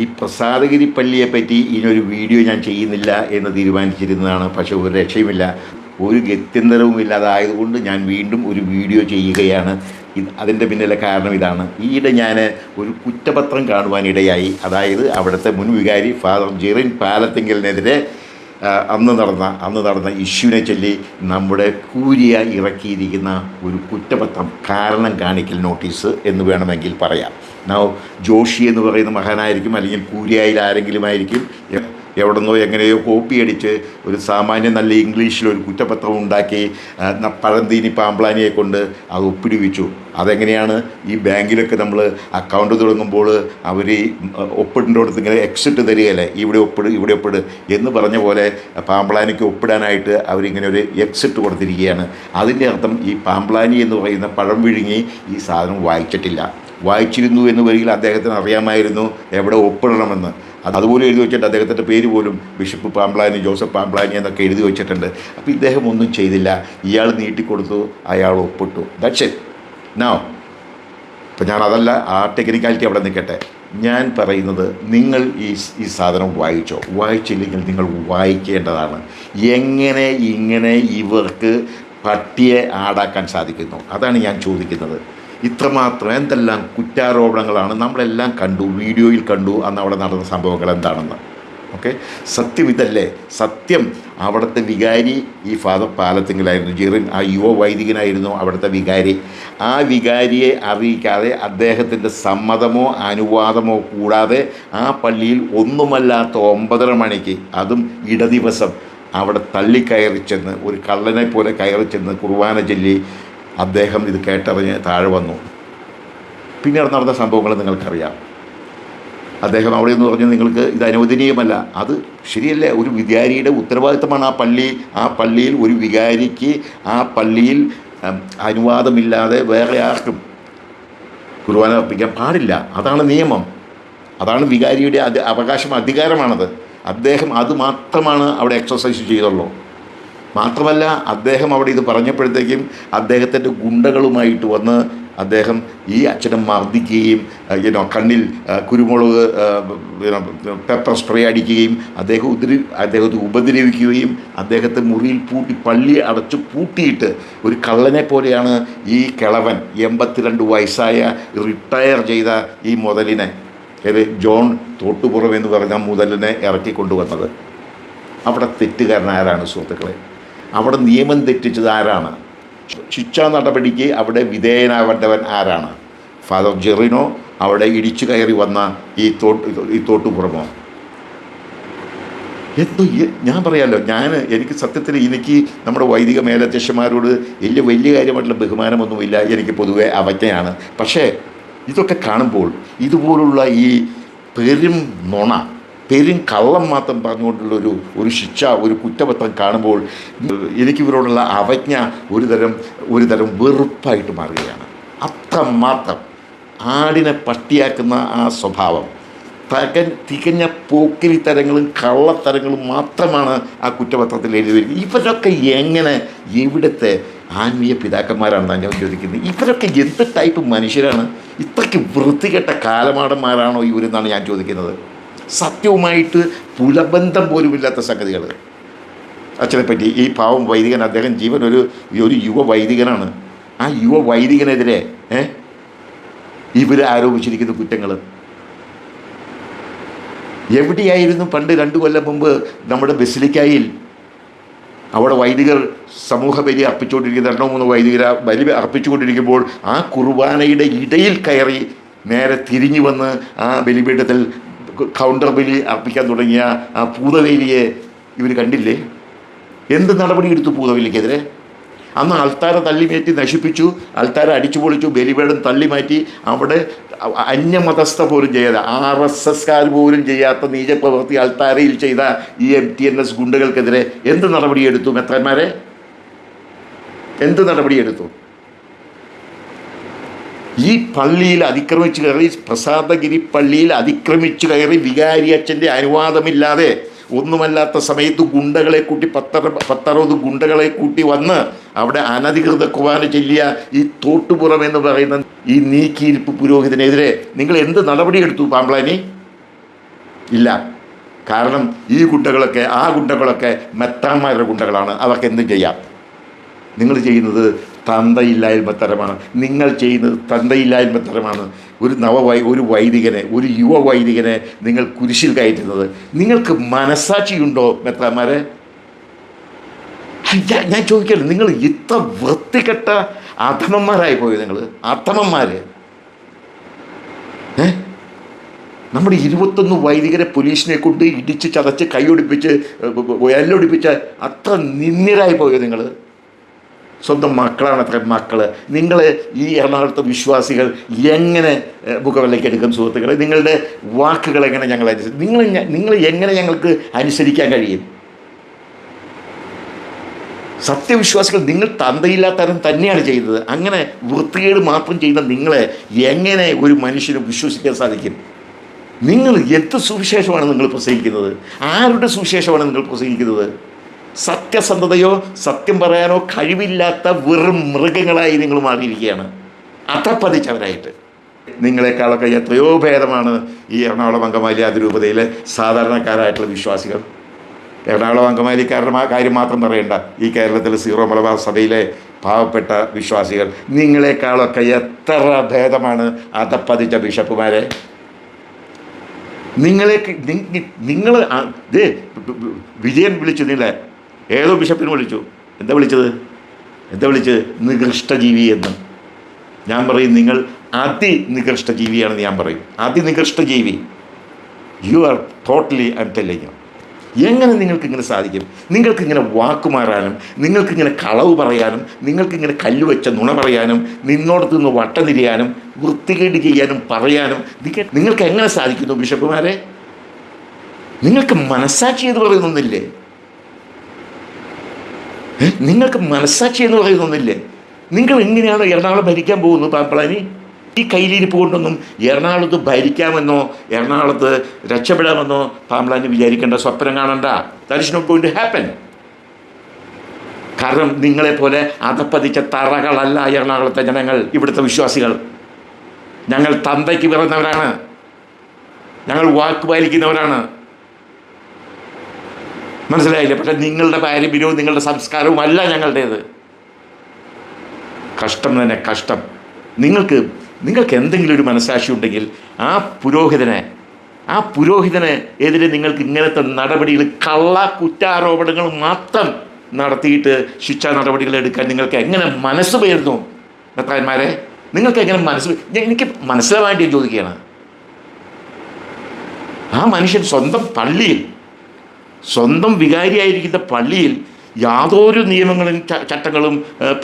ഈ പ്രസാദഗിരി പള്ളിയെ പറ്റി ഇനിയൊരു വീഡിയോ ഞാൻ ചെയ്യുന്നില്ല എന്ന് തീരുമാനിച്ചിരുന്നതാണ്. പക്ഷേ ഒരു രക്ഷയുമില്ല ഒരു ഗത്യന്തരവും ഇല്ലാതായതുകൊണ്ട് ഞാൻ വീണ്ടും ഒരു വീഡിയോ ചെയ്യുകയാണ്. അതിന്റെ പിന്നിലെ കാരണം ഇതാണ്. ഈയിടെ ഞാൻ ഒരു കുറ്റപത്രം കാണുവാനിടയായി. അതായത് അവിടുത്തെ മുൻ വികാരി ഫാദർ ജെറിൻ പാലത്തിങ്കലിനെതിരെ അന്ന് നടന്ന അന്ന് നടന്ന ഇഷ്യൂവിനെ ചൊല്ലി നമ്മുടെ കൂരിയ ഇറക്കിയിരിക്കുന്ന ഒരു കുറ്റപത്രം കാരണം കാണിക്കൽ നോട്ടീസ് എന്ന് വേണമെങ്കിൽ പറയാം. നൗ ജോഷി എന്ന് പറയുന്ന മഹാനായിരിക്കും അല്ലെങ്കിൽ കൂരിയായിൽ ആരെങ്കിലും ആയിരിക്കും എവിടെന്നോ എങ്ങനെയോ കോപ്പി അടിച്ച് ഒരു സാമാന്യം നല്ല ഇംഗ്ലീഷിൽ ഒരു കുറ്റപത്രം ഉണ്ടാക്കി പഴന്തീനി പാമ്പ്ലാനിയെ കൊണ്ട് അത് ഒപ്പിടിവിച്ചു. അതെങ്ങനെയാണ് ഈ ബാങ്കിലൊക്കെ നമ്മൾ അക്കൗണ്ട് തുടങ്ങുമ്പോൾ അവർ ഒപ്പിടേണ്ട അടുത്ത് ഇങ്ങനെ എക്സിറ്റ് തരികയല്ലേ? ഇവിടെ ഒപ്പിട് ഇവിടെ ഒപ്പിട് എന്ന് പറഞ്ഞ പോലെ പാമ്പ്ലാനിക്ക് ഒപ്പിടാനായിട്ട് അവരിങ്ങനെ ഒരു എക്സിറ്റ് കൊടുത്തിരിക്കുകയാണ്. അതിന്റെ അർത്ഥം ഈ പാമ്പ്ലാനി എന്ന് പറയുന്ന പഴം വിഴുങ്ങി ഈ സാധനം വായിച്ചിട്ടില്ല. വായിച്ചിരുന്നു എന്ന് വരികിൽ അദ്ദേഹത്തിന് അറിയാമായിരുന്നു എവിടെ ഒപ്പിടണമെന്ന്. അതുപോലെ എഴുതി വെച്ചിട്ട് അദ്ദേഹത്തിന്റെ പേര് പോലും ബിഷപ്പ് പാമ്പ്ലാനി ജോസഫ് പാമ്പ്ലാനി എന്നൊക്കെ എഴുതി വെച്ചിട്ടുണ്ട്. അപ്പോൾ ഇദ്ദേഹം ഒന്നും ചെയ്തില്ല. ഇയാൾ നീട്ടിക്കൊടുത്തു അയാൾ ഒപ്പിട്ടു. ഇറ്റ് നോ ഇപ്പം ഞാൻ അതല്ല ആ ടെക്നിക്കാലിറ്റി അവിടെ നിൽക്കട്ടെ. ഞാൻ പറയുന്നത് നിങ്ങൾ ഈ ഈ സാധനം വായിച്ചോ? വായിച്ചില്ലെങ്കിൽ നിങ്ങൾ വായിക്കേണ്ടതാണ്. എങ്ങനെ ഇങ്ങനെ ഇവർക്ക് പട്ടിയെ ആടാക്കാൻ സാധിക്കുന്നു? അതാണ് ഞാൻ ചോദിക്കുന്നത്. ഇത്രമാത്രം എന്തെല്ലാം കുറ്റാരോപണങ്ങളാണ് നമ്മളെല്ലാം കണ്ടു വീഡിയോയിൽ കണ്ടു അന്ന് അവിടെ നടന്ന സംഭവങ്ങൾ എന്താണെന്ന്. ഓക്കെ? സത്യം ഇതല്ലേ? സത്യം അവിടുത്തെ വികാരി ഈ ഫാദർ പാലത്തിങ്കിലായിരുന്നു ജീറിൻ ആ യുവ വൈദികനായിരുന്നു അവിടുത്തെ വികാരി. ആ വികാരിയെ അറിയിക്കാതെ അദ്ദേഹത്തിന്റെ സമ്മതമോ അനുവാദമോ കൂടാതെ ആ പള്ളിയിൽ ഒന്നുമല്ലാത്ത ഒമ്പതര മണിക്ക് അതും ഇടദിവസം അവിടെ തള്ളിക്കയറി ചെന്ന് ഒരു കള്ളനെ പോലെ കയറി ചെന്ന് കുർബാന ചൊല്ലി അദ്ദേഹം ഇത് കേട്ടറിഞ്ഞ് താഴെ വന്നു. പിന്നീട് നടന്ന സംഭവങ്ങൾ നിങ്ങൾക്കറിയാം. അദ്ദേഹം അവിടെ എന്ന് പറഞ്ഞു നിങ്ങൾക്ക് ഇത് അനുവദനീയമല്ല. അത് ശരിയല്ലേ? ഒരു വികാരിയുടെ ഉത്തരവാദിത്തമാണ് ആ പള്ളി. ആ പള്ളിയിൽ ഒരു വികാരിക്ക് ആ പള്ളിയിൽ അനുവാദമില്ലാതെ വേറെ ആർക്കും കുർബാന അർപ്പിക്കാൻ പാടില്ല. അതാണ് നിയമം. അതാണ് വികാരിയുടെ അവകാശം അധികാരമാണത്. അദ്ദേഹം അത് മാത്രമാണ് അവിടെ എക്സസൈസ് ചെയ്തുള്ളൂ. മാത്രമല്ല അദ്ദേഹം അവിടെ ഇത് പറഞ്ഞപ്പോഴത്തേക്കും അദ്ദേഹത്തിന്റെ ഗുണ്ടകളുമായിട്ട് വന്ന് അദ്ദേഹം ഈ അച്ഛനെ മർദ്ദിക്കുകയും യുനോ കണ്ണിൽ കുരുമുളക് പെപ്പർ സ്പ്രേ അടിക്കുകയും അദ്ദേഹം ഉദ്രി അദ്ദേഹത്തെ ഉപദ്രവിക്കുകയും അദ്ദേഹത്തെ മുറിയിൽ പൂട്ടി പള്ളി അടച്ച് പൂട്ടിയിട്ട് ഒരു കള്ളനെ പോലെയാണ് ഈ കിളവൻ എൺപത്തിരണ്ട് വയസ്സായ റിട്ടയർ ചെയ്ത ഈ മുതലിനെ ഏത് ജോൺ തോട്ടുപുറം എന്ന് പറഞ്ഞ മുതലിനെ ഇറക്കിക്കൊണ്ടുവന്നത്. അവിടെ തെറ്റുകാരൻ ആരാണ് സുഹൃത്തുക്കളെ? അവിടെ നിയമം തെറ്റിച്ചത് ആരാണ്? ശിക്ഷാ നടപടിക്ക് അവിടെ വിധേയനാവേണ്ടവൻ ആരാണ്? ഫാദർ ജെറിനോ അവിടെ ഇടിച്ചു കയറി വന്ന ഈ തോട്ട് ഈ തോട്ടുപുറമോ? എന്തോ ഞാൻ പറയാമല്ലോ ഞാൻ എനിക്ക് സത്യത്തിൽ എനിക്ക് നമ്മുടെ വൈദിക മേലധ്യക്ഷന്മാരോട് വലിയ വലിയ കാര്യമായിട്ടുള്ള ബഹുമാനമൊന്നുമില്ല. എനിക്ക് പൊതുവെ അവജ്ഞയാണ്. പക്ഷേ ഇതൊക്കെ കാണുമ്പോൾ ഇതുപോലുള്ള ഈ പെരും നുണ പെരും കള്ളം മാത്രം പറഞ്ഞുകൊണ്ടുള്ള ഒരു ഒരു ശിക്ഷ ഒരു കുറ്റപത്രം കാണുമ്പോൾ എനിക്കിവരോടുള്ള അവജ്ഞ ഒരു തരം ഒരു തരം വെറുപ്പായിട്ട് മാറുകയാണ്. അത്രമാത്രം ആടിനെ പട്ടിയാക്കുന്ന ആ സ്വഭാവം തകൻ തികഞ്ഞ പോക്കിരി തരങ്ങളും കള്ളത്തരങ്ങളും മാത്രമാണ് ആ കുറ്റപത്രത്തിൽ എഴുതി വരുന്നത് ഇവരൊക്കെ എങ്ങനെ എവിടുത്തെ ആത്മീയ പിതാക്കന്മാരാണ് ഞാൻ ചോദിക്കുന്നത്? ഇവരൊക്കെ എന്ത് ടൈപ്പ് മനുഷ്യരാണ്? ഇത്രയ്ക്ക് വൃത്തികെട്ട കാലമാടന്മാരാണോ ഇവരെന്നാണ് ഞാൻ ചോദിക്കുന്നത്. സത്യവുമായിട്ട് പുലബന്ധം പോലുമില്ലാത്ത സംഗതികൾ. അച്ഛനെപ്പറ്റി ഈ പാവം വൈദികൻ അദ്ദേഹം ജീവൻ ഒരു ഒരു യുവ വൈദികനാണ്. ആ യുവ വൈദികനെതിരെ ഇവർ ആരോപിച്ചിരിക്കുന്ന കുറ്റങ്ങൾ എവിടെയായിരുന്നു പണ്ട് രണ്ടു കൊല്ലം മുമ്പ് നമ്മുടെ ബസിലിക്കായിൽ അവിടെ വൈദികർ സമൂഹ ബലി അർപ്പിച്ചുകൊണ്ടിരിക്കുന്ന രണ്ടോ മൂന്നോ വൈദികർ ബലി അർപ്പിച്ചുകൊണ്ടിരിക്കുമ്പോൾ ആ കുർബാനയുടെ ഇടയിൽ കയറി നേരെ തിരിഞ്ഞു വന്ന് ആ ബലിപീഠത്തിൽ കൗണ്ടർ ബലി അർപ്പിക്കാൻ തുടങ്ങിയ ആ പൂതവേലിയെ ഇവർ കണ്ടില്ലേ? എന്ത് നടപടി എടുത്തു പൂതവേലിക്കെതിരെ അന്ന് അൾത്താര തള്ളിമേറ്റി നശിപ്പിച്ചു അൾത്താര അടിച്ചു പൊളിച്ചു ബലിപീഠം തള്ളി മാറ്റി അവിടെ അന്യമതസ്ഥ പോലും ചെയ്യാതെ ആർ എസ് എസ്കാർ പോലും ചെയ്യാത്ത നീചപ്രവൃത്തി അൾത്താരയിൽ ചെയ്ത ഈ എം ടി എൻ എസ് ഗുണ്ടകൾക്കെതിരെ എന്ത് നടപടിയെടുത്തു മെത്രന്മാരെ? എന്ത് നടപടിയെടുത്തു ഈ പള്ളിയിൽ അതിക്രമിച്ചു കയറി പ്രസാദഗിരി പള്ളിയിൽ അതിക്രമിച്ചു കയറി വികാരി അച്ഛന്റെ അനുവാദമില്ലാതെ ഒന്നുമല്ലാത്ത സമയത്ത് ഗുണ്ടകളെ കൂട്ടി പത്തറ പത്തറുപത് ഗുണ്ടകളെ കൂട്ടി വന്ന് അവിടെ അനധികൃത കുർബാന ചൊല്ലിയ ഈ തോട്ടുപുറം എന്ന് പറയുന്ന ഈ നീക്കിയിരിപ്പ് പുരോഹിതനെതിരെ നിങ്ങൾ എന്ത് നടപടിയെടുത്തു പാമ്പ്ലാനി ഇല്ല. കാരണം ഈ ഗുണ്ടകളൊക്കെ ആ ഗുണ്ടകളൊക്കെ മെത്താന്മാരുടെ ഗുണ്ടകളാണ്. അവർക്ക് എന്തും ചെയ്യാം. നിങ്ങൾ ചെയ്യുന്നത് തന്തയില്ലായ്മ തരമാണ്. നിങ്ങൾ ചെയ്യുന്നത് തന്തയില്ലായ്മ തരമാണ്. ഒരു നവവൈ ഒരു വൈദികനെ ഒരു യുവ വൈദികനെ നിങ്ങൾ കുരിശിൽ കയറ്റുന്നത്. നിങ്ങൾക്ക് മനസാക്ഷിയുണ്ടോ മെത്താന്മാരെ ഞാൻ ചോദിക്കല്ലേ നിങ്ങൾ ഇത്ര വൃത്തികെട്ട അധമന്മാരായി പോയി നിങ്ങൾ? അധമന്മാർ നമ്മുടെ ഇരുപത്തൊന്ന് വൈദികരെ പോലീസിനെ കൊണ്ട് ഇടിച്ച് ചതച്ച് കൈയൊടിപ്പിച്ച് എല്ലൊടിപ്പിച്ച് അത്ര നിന്ദ്യരായി പോയോ നിങ്ങൾ? സ്വന്തം മക്കളാണ് അത്ര മക്കൾ നിങ്ങൾ ഈ എറണാകുളത്തെ വിശ്വാസികൾ എങ്ങനെ മുഖവിലേക്ക് എടുക്കും സുഹൃത്തുക്കളെ? നിങ്ങളുടെ വാക്കുകൾ എങ്ങനെ ഞങ്ങൾ അനുസരിച്ച് നിങ്ങൾ നിങ്ങൾ എങ്ങനെ ഞങ്ങൾക്ക് അനുസരിക്കാൻ കഴിയും? സത്യവിശ്വാസികൾ നിങ്ങൾ തന്തയില്ലാത്തരം തന്നെയാണ് ചെയ്തത്. അങ്ങനെ വൃത്തികേട് മാത്രം ചെയ്യുന്ന നിങ്ങളെ എങ്ങനെ ഒരു മനുഷ്യന് വിശ്വസിക്കാൻ സാധിക്കും? നിങ്ങൾ എന്ത് സുവിശേഷമാണ് നിങ്ങൾ പ്രസംഗിക്കുന്നത്? ആരുടെ സുവിശേഷമാണ് നിങ്ങൾ പ്രസംഗിക്കുന്നത്? സത്യസന്ധതയോ സത്യം പറയാനോ കഴിവില്ലാത്ത വെറും മൃഗങ്ങളായി നിങ്ങൾ മാറിയിരിക്കുകയാണ്. അധപ്പതിച്ചവരായിട്ട് നിങ്ങളെക്കാളൊക്കെ എത്രയോ ഭേദമാണ് ഈ എറണാകുളം അങ്കമാലി അതിരൂപതയിലെ സാധാരണക്കാരായിട്ടുള്ള വിശ്വാസികൾ. എറണാകുളം അങ്കമാലിക്കാരുടെ കാര്യം മാത്രം പറയണ്ട. ഈ കേരളത്തിലെ സീറോ മലബാർ സഭയിലെ പാവപ്പെട്ട വിശ്വാസികൾ. നിങ്ങളെക്കാളൊക്കെ എത്ര ഭേദമാണ് അതപ്പതിച്ച ബിഷപ്പുമാരെ? നിങ്ങളെ നിങ്ങൾ വിജയൻ വിളിച്ചു നിങ്ങളെ. ഏതോ ബിഷപ്പിനെ വിളിച്ചു. എന്താ വിളിച്ചത്? എന്താ വിളിച്ചത്? നികൃഷ്ടജീവി എന്ന് ഞാൻ പറയും നിങ്ങൾ അതിനികൃഷ്ട ജീവിയാണെന്ന് ഞാൻ പറയും. അതിനികൃഷ്ട ജീവി you are totally I telling എങ്ങനെ നിങ്ങൾക്ക് ഇങ്ങനെ സാധിക്കും? നിങ്ങൾക്ക് ഇങ്ങനെ വാക്കുമാറാനും നിങ്ങൾക്ക് ഇങ്ങനെ കളവ് പറയാനും നിങ്ങൾക്ക് ഇങ്ങനെ കല്ലുവെച്ച നുണ പറയാനും നിന്നോടത്ത് നിന്ന് വട്ടം തിരിയാനും വൃത്തികേട് ചെയ്യാനും പറയാനും നിങ്ങ- നിങ്ങൾക്ക് എങ്ങനെ സാധിക്കുന്നു ബിഷപ്പുമാരെ? നിങ്ങൾക്ക് മനസ്സാക്ഷി എന്ന് പറയുന്നൊന്നില്ലേ? നിങ്ങൾക്ക് മനസ്സാക്ഷി എന്ന് പറയുന്നൊന്നില്ലേ നിങ്ങൾ എങ്ങനെയാണ് എറണാകുളം ഭരിക്കാൻ പോകുന്നത് പാപ്പളാനി ഈ കയ്യിലിരിപ്പ് കൊണ്ടൊന്നും എറണാകുളത്ത് ഭരിക്കാമെന്നോ എറണാകുളത്ത് രക്ഷപ്പെടാമെന്നോ പാമ്പളാനി വിചാരിക്കേണ്ട സ്വപ്നം കാണണ്ട. That is not going happen കാരണം നിങ്ങളെപ്പോലെ അതപ്പതിച്ച തറകളല്ല എറണാകുളത്തെ ജനങ്ങൾ ഇവിടുത്തെ വിശ്വാസികൾ. ഞങ്ങൾ തന്തയ്ക്ക് പിറന്നവരാണ്. ഞങ്ങൾ വാക്ക് പാലിക്കുന്നവരാണ്. മനസ്സിലായില്ലേ? പക്ഷെ നിങ്ങളുടെ പാരമ്പര്യവും നിങ്ങളുടെ സംസ്കാരവും അല്ല ഞങ്ങളുടേത്. കഷ്ടം തന്നെ കഷ്ടം. നിങ്ങൾക്ക് നിങ്ങൾക്ക് എന്തെങ്കിലും ഒരു മനസാക്ഷി ഉണ്ടെങ്കിൽ ആ പുരോഹിതനെ ആ പുരോഹിതനെ എതിരെ നിങ്ങൾക്ക് ഇങ്ങനത്തെ നടപടികൾ കള്ള കുറ്റാരോപണങ്ങൾ മാത്രം നടത്തിയിട്ട് ശിക്ഷാ നടപടികൾ എടുക്കാൻ നിങ്ങൾക്ക് എങ്ങനെ മനസ്സ് പേരുന്നു? ഭർത്താന്മാരെ നിങ്ങൾക്ക് എങ്ങനെ മനസ്സ് എനിക്ക് മനസ്സിലാവാൻ ചോദിക്കുകയാണ്. ആ മനുഷ്യൻ സ്വന്തം പള്ളിയിൽ സ്വന്തം വികാരിയായിരിക്കുന്ന പള്ളിയിൽ യാതൊരു നിയമങ്ങളും ചട്ടങ്ങളും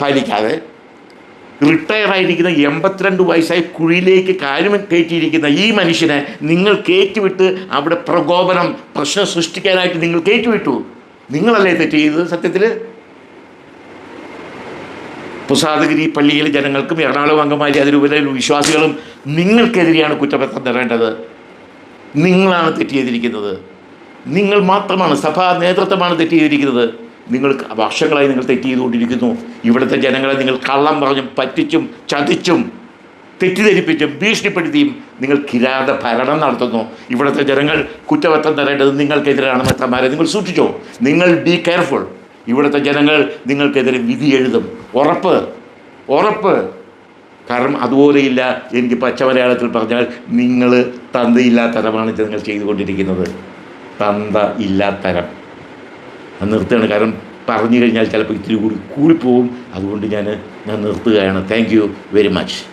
പാലിക്കാതെ റിട്ടയർ ആയിരിക്കുന്ന എൺപത്തിരണ്ട് വയസ്സായി കുഴിയിലേക്ക് കാര്യം കയറ്റിയിരിക്കുന്ന ഈ മനുഷ്യനെ നിങ്ങൾ കയറ്റിവിട്ട് അവിടെ പ്രകോപനം പ്രശ്നം സൃഷ്ടിക്കാനായിട്ട് നിങ്ങൾ കയറ്റിവിട്ടു. നിങ്ങളല്ലേ തെറ്റ് ചെയ്തത് സത്യത്തിൽ പ്രസാദഗിരി പള്ളിയിലെ ജനങ്ങൾക്കും എറണാകുളം അങ്കമാലി അതിരൂപതയിലെ വിശ്വാസികളും നിങ്ങൾക്കെതിരെയാണ് കുറ്റപത്രം തരേണ്ടത്. നിങ്ങളാണ് തെറ്റ് ചെയ്തിരിക്കുന്നത്. നിങ്ങൾ മാത്രമാണ് സഭാ നേതൃത്വമാണ് തെറ്റ് ചെയ്തിരിക്കുന്നത് നിങ്ങൾ വർഷങ്ങളായി നിങ്ങൾ തെറ്റ് ചെയ്തുകൊണ്ടിരിക്കുന്നു. ഇവിടുത്തെ ജനങ്ങളെ നിങ്ങൾ കള്ളം പറഞ്ഞും പറ്റിച്ചും ചതിച്ചും തെറ്റിദ്ധരിപ്പിച്ചും ഭീഷണിപ്പെടുത്തിയും നിങ്ങൾ കിരാത ഭരണം നടത്തുന്നു. ഇവിടുത്തെ ജനങ്ങൾ കുറ്റപത്രം തരേണ്ടത് നിങ്ങൾക്കെതിരാണ് മെത്തന്മാരെ നിങ്ങൾ സൂക്ഷിച്ചോ. നിങ്ങൾ ബി കെയർഫുൾ ഇവിടുത്തെ ജനങ്ങൾ നിങ്ങൾക്കെതിരെ വിധി എഴുതും. ഉറപ്പ്. ഉറപ്പ്. കാരണം അതുപോലെയില്ല എനിക്ക് പച്ച മലയാളത്തിൽ പറഞ്ഞാൽ നിങ്ങൾ തന്തയില്ലാത്തരമാണ് ജനങ്ങൾ ചെയ്തുകൊണ്ടിരിക്കുന്നത്. തന്ത ഇല്ലാത്തരം. അത് നിർത്തുകയാണ്. കാരണം പറഞ്ഞു കഴിഞ്ഞാൽ ചിലപ്പോൾ ഇത്തിരി കൂടി കൂടിപ്പോവും അതുകൊണ്ട് ഞാൻ ഞാൻ നിർത്തുകയാണ്. Thank you very much